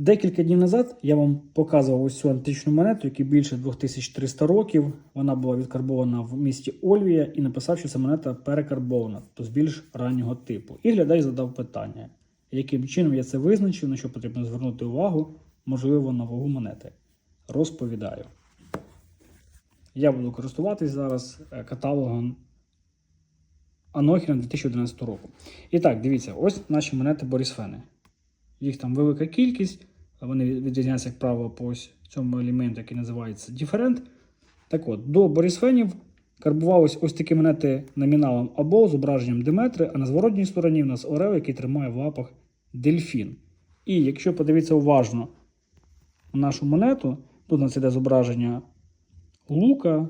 Декілька днів назад я вам показував ось цю античну монету, якій більше 2300 років. Вона була відкарбована в місті Ольвія і написав, що ця монета перекарбована, тобто з більш раннього типу. І глядач задав питання, яким чином я це визначив, на що потрібно звернути увагу, можливо, на вагу монети. Розповідаю. Я буду користуватись зараз е, каталогом Анохіна 2011 року. І так, дивіться, ось наші монети Борисфени. Їх там велика кількість, вони відрізняються, як правило, по ось цьому елементу, який називається Different. Так от, до Борисфенів карбувались ось такі монети номіналом або зображенням Диметри, а на зворотній стороні в нас Орел, який тримає в лапах дельфін. І якщо подивитися уважно на нашу монету, тут у нас іде зображення лука,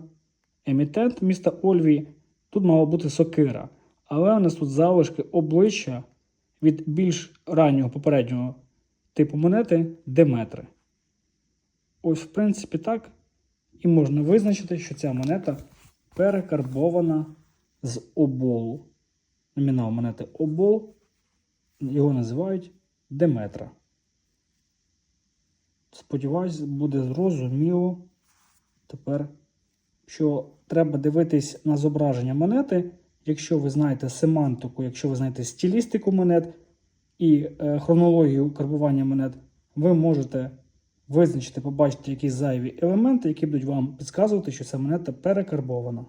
емітент міста Ольві. Тут мала бути сокира. Але у нас тут залишки обличчя від більш раннього попереднього типу монети Деметри. Ось, в принципі, так. І можна визначити, що ця монета перекарбована з оболу. Номінал монети обол. Його називають Деметра. Сподіваюсь, буде зрозуміло тепер, що треба дивитись на зображення монети, якщо ви знаєте семантику, якщо ви знаєте стилістику монет і е, хронологію карбування монет, ви можете визначити, побачити якісь зайві елементи, які будуть вам підказувати, що ця монета перекарбована.